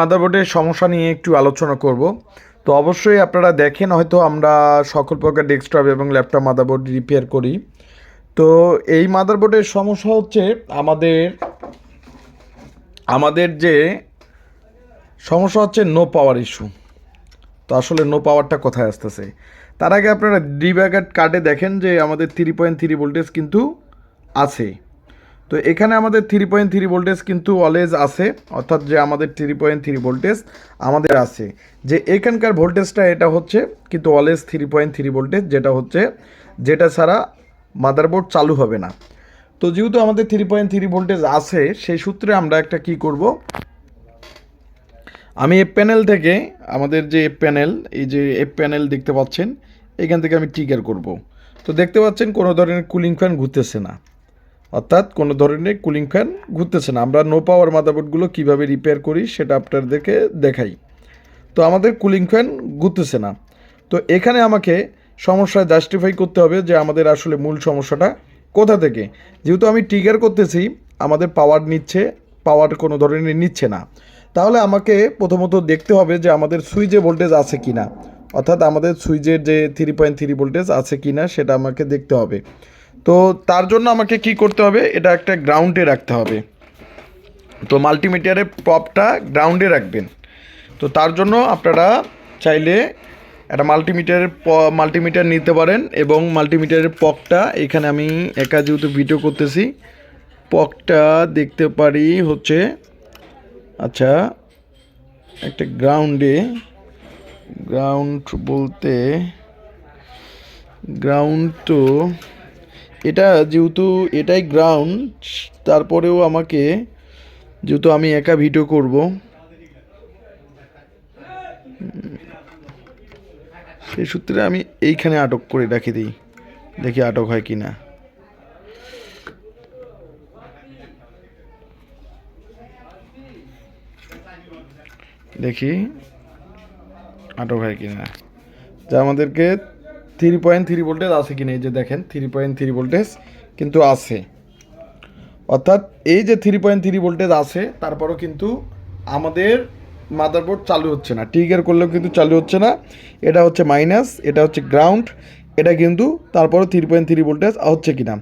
মাদারবোর্ডের সমস্যা নিয়ে একটু আলোচনা করব। তো অবশ্যই আপনারা দেখেন, হয়তো আমরা সকল প্রকার ডেস্কটপ এবং ল্যাপটপ মাদারবোর্ড রিপেয়ার করি। তো এই মাদারবোর্ডের সমস্যা হচ্ছে আমাদের আমাদের যে সমস্যা হচ্ছে নো পাওয়ার ইস্যু তো আসলে নো পাওয়ারটা কোথায় আসতেছে? তার আগে আপনারা ডিব্যাগেট কার্ডে দেখেন যে আমাদের থ্রি পয়েন্ট থ্রি ভোল্টেজ কিন্তু আছে। তো এখানে আমাদের থ্রি পয়েন্ট থ্রি ভোল্টেজ কিন্তু অলওয়েজ আছে, অর্থাৎ যে আমাদের থ্রি পয়েন্ট থ্রি ভোল্টেজ আমাদের আছে। যে এখানকার ভোল্টেজটা এটা হচ্ছে কিন্তু always three point three voltage যেটা হচ্ছে যেটা ছাড়া মাদারবোর্ড চালু হবে না। তো যেহেতু আমাদের থ্রি পয়েন্ট থ্রি ভোল্টেজ আছে, সেই সূত্রে আমরা একটা কি করব? আমি এফ প্যানেল থেকে আমাদের যে এফ প্যানেল এই যে এফ প্যানেল দেখতে পাচ্ছেন, এখান থেকে আমি ট্রিগার করব। তো দেখতে পাচ্ছেন কোনো ধরনের কুলিং ফ্যান ঘুরতেছে না। অর্থাৎ কোনো ধরনের কুলিং ফ্যান ঘুরতেছে না। আমরা নো পাওয়ার মাদারবোর্ডগুলো কীভাবে রিপেয়ার করি সেটা আপনাদেরকে দেখাই। তো আমাদের কুলিং ফ্যান ঘুরতেছে না। তো এখানে আমাকে সমস্যা জাস্টিফাই করতে হবে যে আমাদের আসলে মূল সমস্যাটা কোথা থেকে? যেহেতু আমি ট্রিগার করতেছি, আমাদের পাওয়ার নিচ্ছে পাওয়ার কোনো ধরনের নিচ্ছে না। তাহলে আমাকে প্রথমত দেখতে হবে যে আমাদের সুইচে ভোল্টেজ আছে কি না অর্থাৎ আমাদের সুইচের যে থ্রি পয়েন্ট থ্রি ভোল্টেজ আছে কি না সেটা আমাকে দেখতে হবে। তো তার জন্য আমাকে কি করতে হবে? এটা একটা গ্রাউন্ডে রাখতে হবে। তো মাল্টিমিটারের পপটা গ্রাউন্ডে রাখবেন। তো তার জন্য আপনারা চাইলে একটা মাল্টিমিটারের প মাল্টিমিটার নিতে পারেন এবং মাল্টিমিটারের পকটা এখানে আমি একা যেহেতু ভিডিও করতেছি পকটা দেখতে পারি হচ্ছে আচ্ছা একটা গ্রাউন্ডে গ্রাউন্ড বলতে গ্রাউন্ড তো এটা যেহেতু এটাই গ্রাউন্ড তারপরেও আমাকে, যেহেতু আমি একা ভিডিও করব। সেই সূত্রে আমি এইখানে আটক করে রাখি দিই, দেখি আটক হয় কি না দেখি আটক হয় কি না যা আমাদেরকে থ্রি পয়েন্ট থ্রি ভোল্টেজ আছে কি এই যে দেখেন থ্রি পয়েন্ট থ্রি ভোল্টেজ কিন্তু আছে। অর্থাৎ এই যে থ্রি পয়েন্ট থ্রি ভোল্টেজ আছে, তারপরও কিন্তু আমাদের মাদারবোর্ড চালু হচ্ছে না। ট্রিগার করলেও কিন্তু চালু হচ্ছে না। এটা হচ্ছে মাইনাস এটা হচ্ছে গ্রাউন্ড এটা কিন্তু তারপরও থ্রি পয়েন্ট থ্রি ভোল্টেজ হচ্ছে কি না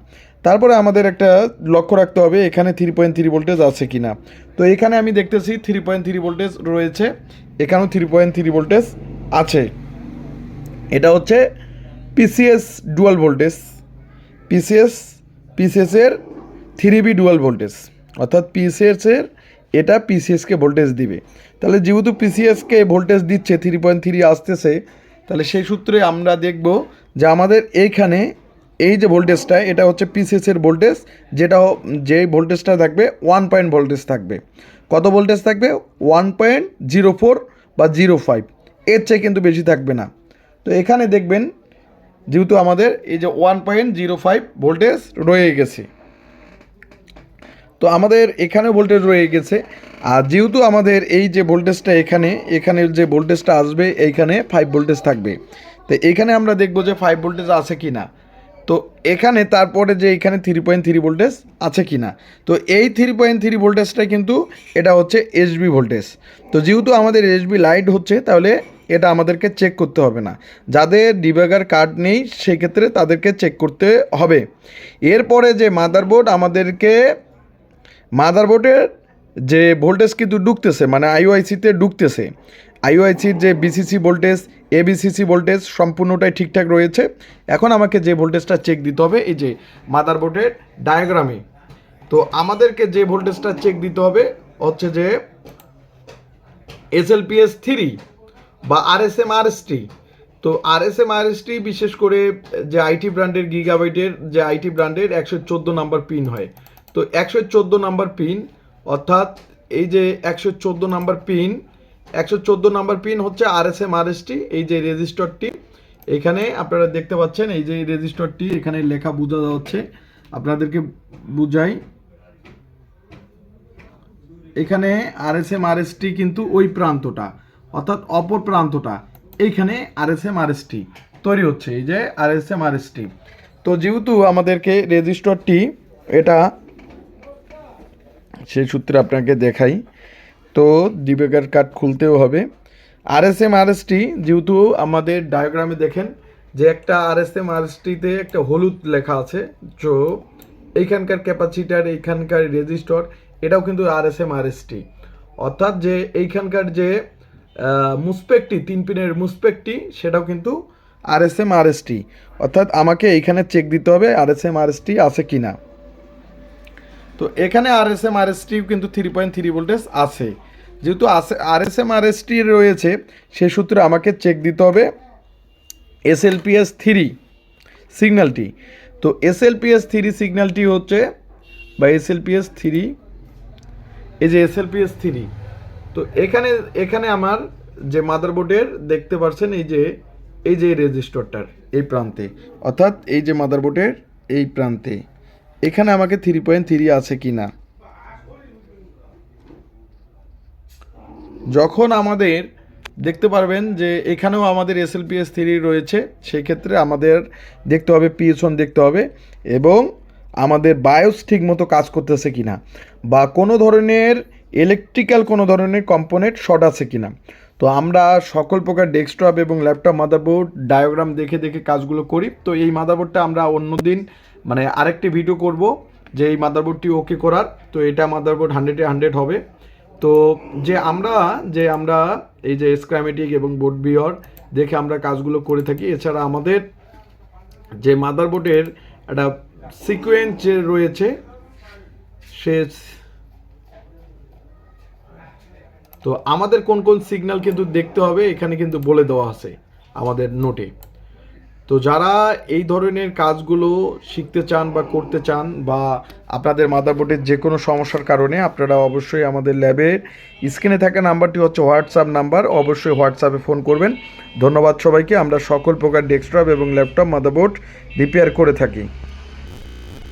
তারপরে আমাদের একটা লক্ষ্য রাখতে হবে, এখানে থ্রি পয়েন্ট থ্রি ভোল্টেজ আছে কি না তো এখানে আমি দেখতেছি থ্রি পয়েন্ট থ্রি ভোল্টেজ রয়েছে, এখানেও থ্রি পয়েন্ট থ্রি ভোল্টেজ আছে। এটা হচ্ছে পিসিএস ডুয়াল ভোল্টেজ পিসিএস পিসিএসের থ্রি বি ডুয়াল ভোল্টেজ অর্থাৎ পিসিএসের এটা পিসিএসকে ভোল্টেজ দিবে। তাহলে যেহেতু পিসিএসকে ভোল্টেজ দিচ্ছে থ্রি পয়েন্ট থ্রি আসতেছে, তাহলে সেই সূত্রে আমরা দেখব যে আমাদের এইখানে এই যে ভোল্টেজটা এটা হচ্ছে পিসিএসের ভোল্টেজ যেটা যে ভোল্টেজটা থাকবে ওয়ান পয়েন্ট ভোল্টেজ থাকবে। কত ভোল্টেজ থাকবে? ওয়ান পয়েন্ট জিরো ফোর বা জিরো ফাইভ এর চেয়ে কিন্তু বেশি থাকবে না। তো এখানে দেখবেন যেহেতু আমাদের এই যে one point zero five voltage রয়ে গেছে। তো আমাদের এখানে ভোল্টেজ রয়ে গেছে। আর যেহেতু আমাদের এই যে ভোল্টেজটা এখানে এখানের যে ভোল্টেজটা আসবে, এইখানে ফাইভ ভোল্টেজ থাকবে। তো এখানে আমরা দেখব যে ফাইভ ভোল্টেজ আছে কি না তো এখানে তারপরে যে এখানে থ্রি পয়েন্ট থ্রি ভোল্টেজ আছে কি না তো এই থ্রি পয়েন্ট থ্রি ভোল্টেজটা কিন্তু এটা হচ্ছে এসবি ভোল্টেজ। তো যেহেতু আমাদের এসবি লাইট হচ্ছে, তাহলে এটা আমাদেরকে চেক করতে হবে না। যাদের ডিবেগার কার্ড নেই, সেক্ষেত্রে তাদেরকে চেক করতে হবে। এরপরে যে মাদারবোর্ড আমাদেরকে মাদারবোর্ডের যে ভোল্টেজ কিন্তু ঢুকতেছে মানে আইওআইসিতে ঢুকতেছে। আইওআইসির যে বিসিসি ভোল্টেজ এবিসিসি ভোল্টেজ সম্পূর্ণটাই ঠিকঠাক রয়েছে। এখন আমাকে যে ভোল্টেজটা চেক দিতে হবে, এই যে মাদারবোর্ডের ডায়াগ্রামে তো আমাদেরকে যে ভোল্টেজটা চেক দিতে হবে, হচ্ছে যে এসএলপিএস থ্রি বা R S M R S T তো R S M R S T বিশেষ করে যে আইটি ব্র্যান্ডের গিগাবাইটের যে আইটি ব্র্যান্ডের একশো চোদ্দ নাম্বার পিন হয়। তো একশো চোদ্দ নাম্বার পিন অর্থাৎ এই যে একশো চোদ্দ নাম্বার পিন একশো চোদ্দ নাম্বার পিন হচ্ছে R S M R S T এই যে রেজিস্টরটি এখানে আপনারা দেখতে পাচ্ছেন, এই যে রেজিস্টরটি এখানে লেখা বোঝা যাচ্ছে। আপনাদেরকে বুঝাই। এখানে R S M R S T কিন্তু ওই প্রান্তটা। অর্থাৎ অপর প্রান্তটা। এইখানে R S M R S T তৈরি হচ্ছে, এই যে R S M R S T তো যেহেতু আমাদেরকে রেজিস্টরটি এটা সেই সূত্রে আপনাকে দেখাই। তো ডিবেকার কার্ড খুলতেও হবে। R S M R S T যেহেতু আমাদের ডায়াগ্রামে দেখেন, যে একটা R S M R S টিতে একটা হলুদ লেখা আছে, তো এইখানকার ক্যাপাসিটার এইখানকার রেজিস্টর এটাও কিন্তু R S M R S T অর্থাৎ যে এইখানকার যে মুসপেকটি, তিন পিনের মুসপেকটি, সেটাও কিন্তু R S M R S T অর্থাৎ আমাকে এইখানে চেক দিতে হবে R S M R S T আছে কি না তো এখানে R S M R S T কিন্তু থ্রি পয়েন্ট থ্রি ভোল্টেজ আছে। যেহেতু আছে R S M R S T রয়েছে, সে সূত্রে আমাকে চেক দিতে হবে S L P S three সিগন্যালটি তো S L P S three সিগন্যালটি হচ্ছে, বা S L P S three এই যে S L P S three তো এখানে এখানে আমার যে মাদারবোর্ডের দেখতে পাচ্ছেন এই যে এই যে রেজিস্টরটার, এই প্রান্তে। অর্থাৎ এই যে মাদারবোর্ডের এই প্রান্তে। এখানে আমাকে থ্রি পয়েন্ট থ্রি আছে কি না? যখন আমাদের দেখতে পারবেন যে এখানেও আমাদের এস থ্রি রয়েছে সেই ক্ষেত্রে আমাদের দেখতে হবে পিএসন দেখতে হবে, এবং আমাদের বায়োস ঠিক মতো কাজ করতেছে কি না বা কোনো ধরনের ইলেকট্রিক্যাল কোনো ধরনের কম্পোনেন্ট শর্ট আছে কি না তো আমরা সকল প্রকার ডেস্কটপ এবং ল্যাপটপ মাদারবোর্ড ডায়াগ্রাম দেখে দেখে কাজগুলো করি। তো এই মাদারবোর্ডটা আমরা অন্যদিন মানে আরেকটি ভিডিও করব, যে এই মাদারবোর্ডটি ওকে করার। তো এটা মাদারবোর্ড হান্ড্রেডে হান্ড্রেড হবে। তো যে আমরা যে আমরা এই যে স্ক্রামেটিক এবং বোর্ড বিয়র দেখে আমরা কাজগুলো করে থাকি, এছাড়া আমাদের যে মাদারবোর্ডের একটা সিকোয়েন্স রয়েছে, সে তো আমাদের কোন কোন সিগন্যাল কিন্তু দেখতে হবে, এখানে কিন্তু বলে দেওয়া আছে আমাদের নোটে তো যারা এই ধরনের কাজগুলো শিখতে চান বা করতে চান বা আপনাদের মাদারবোর্ডের যে কোনো সমস্যার কারণে, আপনারা অবশ্যই আমাদের ল্যাবে স্ক্রিনে থাকা নাম্বারটি হচ্ছে হোয়াটসঅ্যাপ নাম্বার অবশ্যই হোয়াটসঅ্যাপে ফোন করবেন। ধন্যবাদ সবাইকে, আমরা সকল প্রকার ডেস্কটপ এবং ল্যাপটপ মাদারবোর্ড রিপেয়ার করে থাকি।